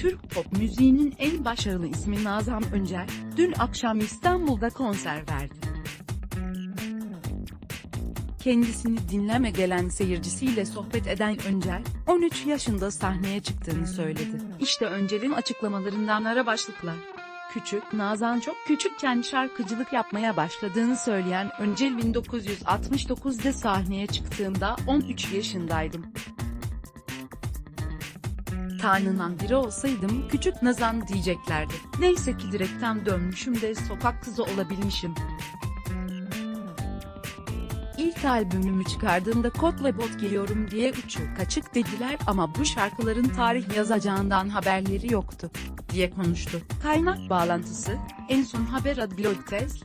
Türk pop müziğinin en başarılı ismi Nazan Öncel, dün akşam İstanbul'da konser verdi. Kendisini dinleme gelen seyircisiyle sohbet eden Öncel, 13 yaşında sahneye çıktığını söyledi. İşte Öncel'in açıklamalarından ara başlıklar. Küçük, Nazan çok küçükken şarkıcılık yapmaya başladığını söyleyen Öncel 1969'da sahneye çıktığımda 13 yaşındaydım. Tanrı'nın biri olsaydım küçük Nazan diyeceklerdi. Neyse ki direkten dönmüşüm de sokak kızı olabilmişim. İlk albümümü çıkardığımda kot ve bot giyiyorum diye uçu kaçık dediler ama bu şarkıların tarih yazacağından haberleri yoktu, diye konuştu. Kaynak bağlantısı, en son haber adblog test,